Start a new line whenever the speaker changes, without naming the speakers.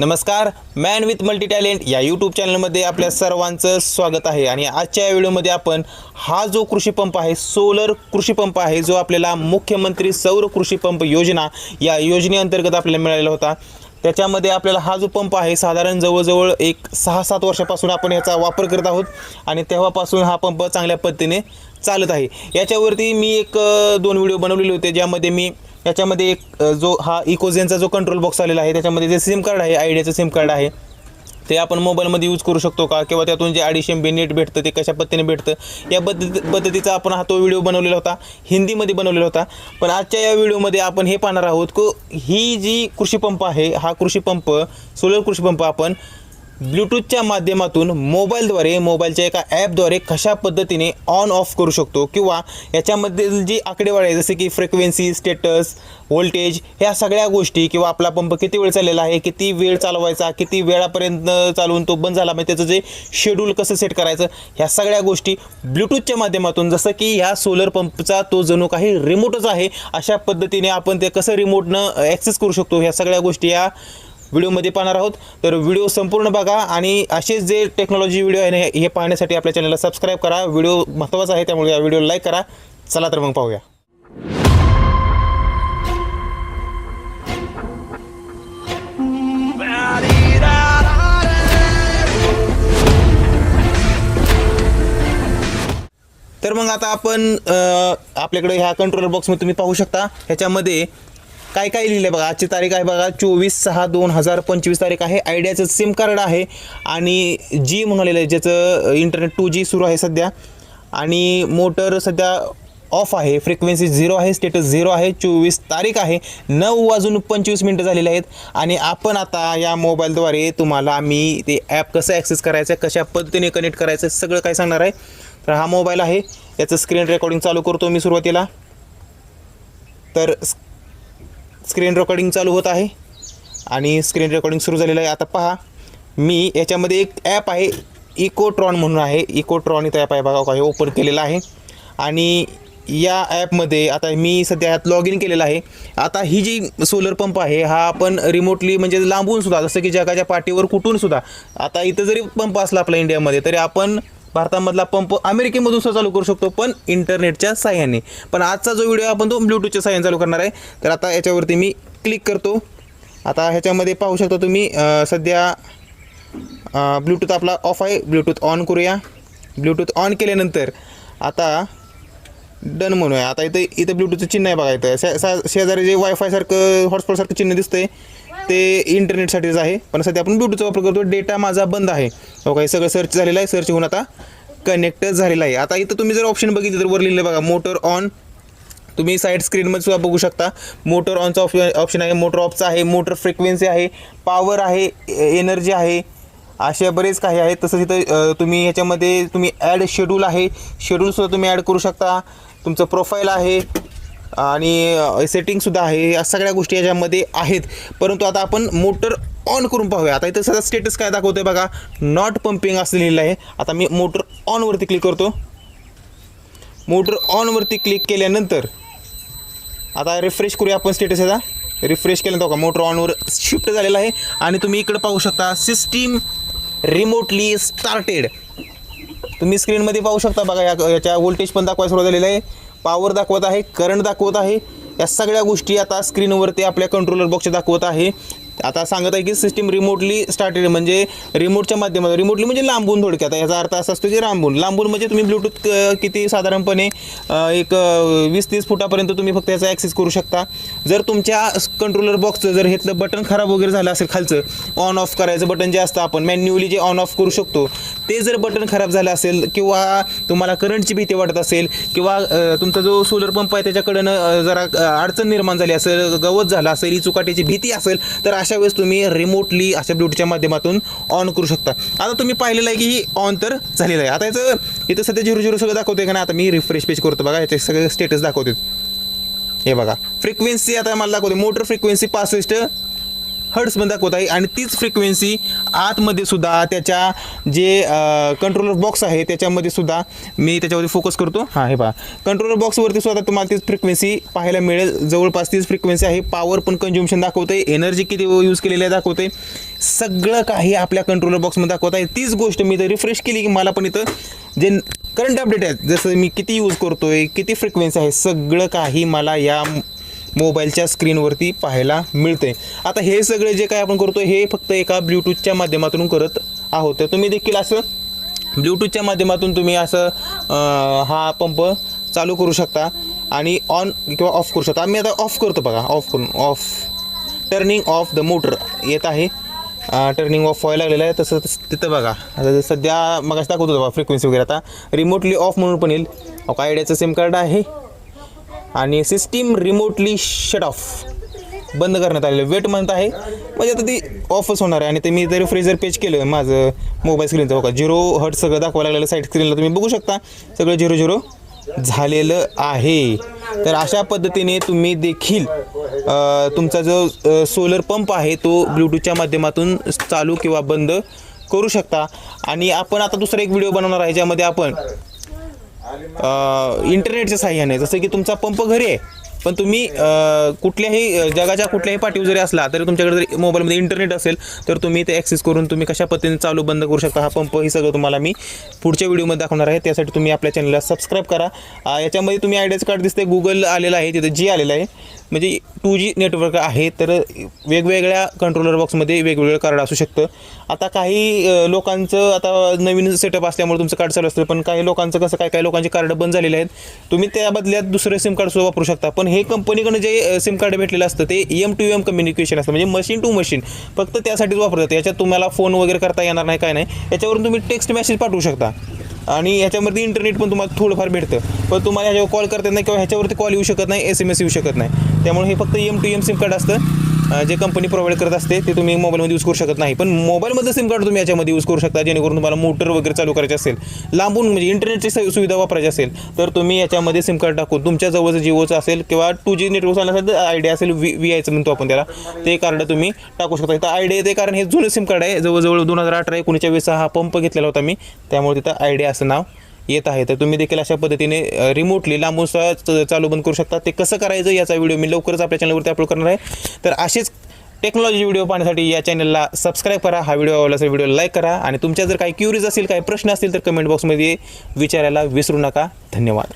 नमस्कार man with multi talent या YouTube चॅनलमध्ये आपल्या सर्वांचं स्वागत आहे. आणि आजच्या या व्हिडिओमध्ये आपण हा जो कृषी पंप आहे सोलर कृषी पंप आहे जो आपल्याला मुख्यमंत्री सौर कृषी पंप योजना या योजनेअंतर्गत आपल्याला मिळालेला होता. त्याच्यामध्ये आपल्याला हा जो पंप आहे साधारण जवळजवळ एक सहा सात वर्षापासून आपण याचा वापर करत आहोत. आणि तेव्हापासून हा पंप चांगल्या पद्धतीने चालत आहे. याच्यावरती मी एक दोन व्हिडिओ बनवलेले होते ज्यामध्ये मी याच्यामध्ये एक जो हा इकोझेनचा जो कंट्रोल बॉक्स आलेला आहे त्याच्यामध्ये जे सिम कार्ड आहे आयडियाचं सिम कार्ड आहे ते आपण मोबाईलमध्ये यूज करू शकतो का? किंवा त्यातून जे अडीचशे एम बी नेट भेटतं ते कशा पद्धतीने भेटतं? या पद्धती पद्धतीचा आपण हा तो व्हिडिओ बनवलेला होता. हिंदीमध्ये बनवलेला होता. पण आजच्या या व्हिडिओमध्ये आपण हे पाहणार आहोत की ही जी कृषी पंप आहे हा कृषी पंप सोलर कृषी पंप आपण ब्लूटूथच्या माध्यमातून मोबाईलद्वारे मोबाईलच्या एका ॲपद्वारे कशा पद्धतीने ऑन ऑफ करू शकतो किंवा याच्यामधील जी आकडेवारी आहे जसे की फ्रिक्वेन्सी स्टेटस व्होल्टेज ह्या सगळ्या गोष्टी किंवा आपला पंप किती वेळ चाललेला आहे किती वेळ चालवायचा किती वेळापर्यंत चालवून तो बंद झाला म्हणजे त्याचं जे शेड्यूल कसं सेट करायचं ह्या सगळ्या गोष्टी ब्लूटूथच्या माध्यमातून जसं की ह्या सोलर पंपचा तो जणू काही रिमोटच आहे अशा पद्धतीने आपण ते कसं रिमोटनं ॲक्सेस करू शकतो ह्या सगळ्या गोष्टी या व्हिडिओमध्ये पाहणार आहोत. तर व्हिडिओ संपूर्ण बघा आणि असेच जे टेक्नॉलॉजी व्हिडिओ आहे ना, हे पाहण्यासाठी आपल्या चॅनलला सबस्क्राईब करा. व्हिडिओ महत्त्वाचा आहे त्यामुळे या व्हिडिओला लाईक करा. चला तर मग पाहूया. तर मग आता आपण आपल्याकडे ह्या कंट्रोलर बॉक्समध्ये तुम्ही पाहू शकता. ह्याच्यामध्ये काय काय लिहिलं आहे बघा? आजची तारीख आहे बघा चोवीस सहा दोन हजार पंचवीस तारीख आहे. आयडियाचं सिम कार्ड आहे आणि जी म्हणालेलं आहे ज्याचं इंटरनेट टू जी सुरू आहे सध्या. आणि मोटर सध्या ऑफ आहे फ्रिक्वेन्सी झिरो आहे स्टेटस झिरो आहे चोवीस तारीख आहे. नऊ वाजून पंचवीस मिनटं झालेले आहेत. आणि आपण आता या मोबाईलद्वारे तुम्हाला आम्ही ते ॲप कसं ॲक्सेस करायचं कशा पद्धतीने कनेक्ट करायचं सगळं काय सांगणार आहे. तर हा मोबाईल आहे. याचं स्क्रीन रेकॉर्डिंग चालू करतो मी सुरुवातीला. तर स्क्रीन रेकॉर्डिंग चालू होत आहे. आणि स्क्रीन रेकॉर्डिंग सुरू झालेलं आहे. आता पहा मी याच्यामध्ये एक ॲप आहे इकोट्रॉन म्हणून आहे. इकोट्रॉन इथं ॲप आहे बघा हे ओपन केलेलं आहे. आणि या ॲपमध्ये आता मी सध्या ह्यात लॉग इन केलेलं आहे. आता ही जी सोलर पंप आहे हा आपण रिमोटली म्हणजे लांबून सुद्धा जसं की जगाच्या पाठीवर कुठून सुद्धा आता इथं जरी पंप असला आपल्या इंडियामध्ये तरी आपण भारतामधला पंप अमेरिकेमधून सुद्धा चालू करू शकतो पण इंटरनेटच्या साह्याने. पण आजचा जो व्हिडिओ आपण तो ब्लूटूथच्या साह्याने चालू करणार आहे. तर आता याच्यावरती मी क्लिक करतो. आता ह्याच्यामध्ये पाहू शकता तुम्ही सध्या ब्लूटूथ आपला ऑफ आहे. ब्लूटूथ ऑन करूया. ब्लूटूथ ऑन केल्यानंतर आता डन म्हणूया. आता इथं इथं ब्लूटूथचं चिन्ह आहे बघा इथं. शे- सा- शेजारी जे वायफायसारखं हॉटस्पॉटसारखं चिन्ह दिसतंय. ते इंटरनेटसाठीच आहे. पण सध्या आपण ब्लूटूथचा वापर करतो. डेटा माझा बंद आहे. हो काही सगळं सर्च झालेलं आहे. सर्च होऊन आता कनेक्ट झालेलं आहे. आता इथं तुम्ही जर ऑप्शन बघितलं तर वर लिहिलं बघा मोटर ऑन तुम्ही साईड स्क्रीनमध्ये सुद्धा बघू शकता. मोटर ऑनचा ऑप्शन ऑप्शन आहे. मोटर ऑफचा आहे. मोटर फ्रिक्वेन्सी आहे. पॉवर आहे. एनर्जी आहे. असे बरेच काही आहेत. तसंच इथं तुम्ही ह्याच्यामध्ये तुम्ही ॲड शेड्यूल आहे. शेड्यूलसुद्धा तुम्ही ॲड करू शकता. तुमचं प्रोफाईल आहे. आणि सेटिंगसुद्धा आहे. या सगळ्या गोष्टी याच्यामध्ये आहेत. परंतु आता आपण मोटर ऑन करून पाहूया. आता इथं सध्या स्टेटस काय दाखवतोय बघा. नॉट पंपिंग असं लिहिलेलं आहे. आता मी मोटर ऑनवरती क्लिक करतो. मोटर ऑनवरती क्लिक केल्यानंतर आता रिफ्रेश करूया आपण स्टेटस याचा. रिफ्रेश केल्यानंतर का मोटर ऑनवर शिफ्ट झालेला आहे. आणि तुम्ही इकडं पाहू शकता सिस्टीम रिमोटली स्टार्टेड तुम्ही स्क्रीनमध्ये पाहू शकता बघा या याच्या व्होल्टेज पण दाखवायला सुरू झालेलं आहे. पॉवर दाखवत आहे करंट दाखवत आहे. या सगळ्या गोष्टी आता स्क्रीनवरती आपल्या कंट्रोलर बॉक्स दाखवत आहे. आता सांगत आहे की सिस्टीम रिमोटली स्टार्टेड म्हणजे रिमोटच्या माध्यमातून रिमोटली म्हणजे लांबून थोडक्यात. याचा अर्थ असा असतो की लांबून लांबून म्हणजे तुम्ही ब्लूटूथ किती साधारणपणे एक वीस तीस फुटापर्यंत तुम्ही फक्त याचा ॲक्सेस करू शकता. जर तुमच्या कंट्रोलर बॉक्सचं जर हेतलं बटन खराब वगैरे झालं असेल खालचं ऑन ऑफ करायचं बटन जे असतं आपण मॅन्युअली जे ऑन ऑफ करू शकतो ते जर बटन खराब झालं असेल किंवा तुम्हाला करंटची भीती वाटत असेल किंवा तुमचा जो सोलर पंप आहे त्याच्याकडनं जरा अडचण निर्माण झाली असेल गवत झालं असेल ही चुकाटीची भीती असेल तर अशा वेळेस तुम्ही रिमोटली अशा ब्लूटूथच्या माध्यमातून ऑन करू शकता. आता तुम्ही पाहिलेलं आहे की ही ऑन तर झालेलं आहे. आता याचं इथं सध्या झिरो झिरो सगळं दाखवते का ना आता मी रिफ्रेश पेज करतो बघा याचे सगळे स्टेटस दाखवते हे बघा फ्रिक्वेन्सी आता मला दाखवते मोटर फ्रिक्वेन्सी पासष्ट हर्ट्समध्ये दाखवत आहे. आणि तीच फ्रिक्वेन्सी आतमध्ये सुद्धा त्याच्या जे कंट्रोलर बॉक्स आहे त्याच्यामध्ये सुद्धा मी त्याच्यावरती फोकस करतो. हां हे पहा. कंट्रोलर बॉक्सवरती सुद्धा तुम्हाला तीच फ्रिक्वेन्सी पाहायला मिळेल. जवळपास तीच फ्रिक्वेन्सी आहे. पॉवर पण कन्झ्युम्शन दाखवते एनर्जी किती यूज केलेली आहे दाखवते सगळं काही आपल्या कंट्रोलर बॉक्समध्ये दाखवत आहे. तीच गोष्ट मी जर रिफ्रेश केली की मला पण इथं जे करंट अपडेट आहेत जसं मी किती यूज करतोय किती फ्रिक्वेन्सी आहे सगळं काही मला या मोबाईलच्या स्क्रीनवरती पाहायला मिळते आता हे सगळे जे काय आपण करतो हे फक्त एका ब्ल्यूटूथच्या माध्यमातून करत आहोत. तर तुम्ही देखील असं ब्ल्यूटूथच्या माध्यमातून तुम्ही असं हा पंप चालू करू शकता आणि ऑन किंवा ऑफ करू शकता. आम्ही आता ऑफ करतो बघा ऑफ करून off. Turning off the motor येत आहे. टर्निंग ऑफ व्हायला लागलेलं आहे. तसं तसं तिथं बघा. आता सध्या मग दाखवतो बघा फ्रिक्वेन्सी वगैरे. आता रिमोटली ऑफ म्हणून पण येईल. काय आयडियाचं सिम कार्ड आहे? आणि सिस्टीम रिमोटली शट ऑफ बंद करण्यात आलेलं. वेट म्हणत आहे. म्हणजे आता ती ऑफच होणार आहे आणि ते मी जर फ्रीजर पेज केलं माझं मोबाईल स्क्रीनचं बघा. झिरो हट सगळं दाखवायला लागलेलं साईड स्क्रीनला तुम्ही बघू शकता. सगळं झिरो झिरो झालेलं आहे. तर अशा पद्धतीने तुम्ही देखील तुमचा जो सोलर पंप आहे तो ब्लूटूथच्या माध्यमातून चालू किंवा बंद करू शकता. आणि आपण आता दुसरा एक व्हिडिओ बनवणार आहे ज्यामध्ये आपण इंटरनेटच्या साह्याने. जसं की तुमचा पंप घरी आहे पण तुम्ही कुठल्याही जगाच्या कुठल्याही पाठीवर जरी असला तरी तुमच्याकडे जरी मोबाईलमध्ये इंटरनेट असेल तर तुम्ही ते ॲक्सेस करून तुम्ही कशा पद्धतीने चालू बंद करू शकता हा पंप हे सगळं तुम्हाला मी पुढच्या व्हिडिओमध्ये दाखवणार आहे. त्यासाठी तुम्ही आपल्या चॅनलला सबस्क्राईब करा. याच्यामध्ये तुम्ही आयडियाचं कार्ड दिसते गुगल आलेलं आहे तिथं जी आलेलं आहे. म्हणजे टू जी नेटवर्क आहे तर वेगवेगळ्या कंट्रोलर बॉक्समध्ये वेगवेगळं कार्ड असू शकतं. आता काही लोकांचं आता नवीन सेटअप असल्यामुळे तुमचं कार्ड चालू असतं पण काही लोकांचं कसं काय काही लोकांचे कार्ड बंद झालेले आहेत. तुम्ही त्या बदल्यात दुसरं सिम कार्ड सुद्धा वापरू शकता. पण हे कंपनीकडनं जे सिम कार्ड भेटलेलं असतं ते एम टू एम कम्युनिकेशन असतं. म्हणजे मशीन टू मशीन फक्त त्यासाठीच वापरतात. याच्यात तुम्हाला फोन वगैरे करता येणार नाही काय नाही. याच्यावरून तुम्ही टेक्स्ट मेसेज पाठवू शकता. आणि ह्याच्यामध्ये इंटरनेट पण तुम्हाला थोडंफार भेटतं. पण तुम्हाला ह्याच्यावर कॉल करता येत नाही किंवा ह्याच्यावरती कॉल येऊ शकत नाही एस एम एस येऊ शकत नाही. त्यामुळे हे फक्त M two M SIM card असतं. जे कंपनी प्रोव्हाइड करत असते ते तुम्ही मोबाईलमध्ये यूज करू शकत नाही. पण मोबाईलमधलं सिम कार्ड तुम्ही याच्यामध्ये यूज करू शकता जेणेकरून तुम्हाला मोटर वगैरे चालू करायचे असेल. लांबून म्हणजे इंटरनेटची सुविधा वापरायची असेल तर तुम्ही याच्यामध्ये सिम कार्ड टाकून तुमच्या जवळचं जिओचं असेल किंवा टू जी नेटवर्क चाललं असेल तर आयडिया असेल वी वी आयचं म्हणतो आपण त्याला ते कार्ड तुम्ही टाकू शकता. इथं आयडिया ते कारण हे जुनं सिम कार्ड आहे. जवळजवळ दोन हजार अठरा एकोणीसच्या वेळेस हा पंप घेतलेला होता मी. त्यामुळे तिथं आयडिया असं नाव येत आहे तर तुम्ही देखील अशा पद्धतीने रिमोटली लांबून सहज चालू बंद करू शकता. ते कसं करायचं याचा व्हिडिओ मी लवकरच आपल्या चॅनलवरती अपलोड करणार आहे. तर असेच टेक्नॉलॉजी व्हिडिओ पाहण्यासाठी या चॅनलला सबस्क्राईब करा. हा व्हिडिओ आवडला असेल व्हिडिओ लाईक करा. आणि तुमच्या जर काही क्युरीज असतील काही प्रश्न असतील तर कमेंट बॉक्समध्ये विचारायला विसरू नका. धन्यवाद.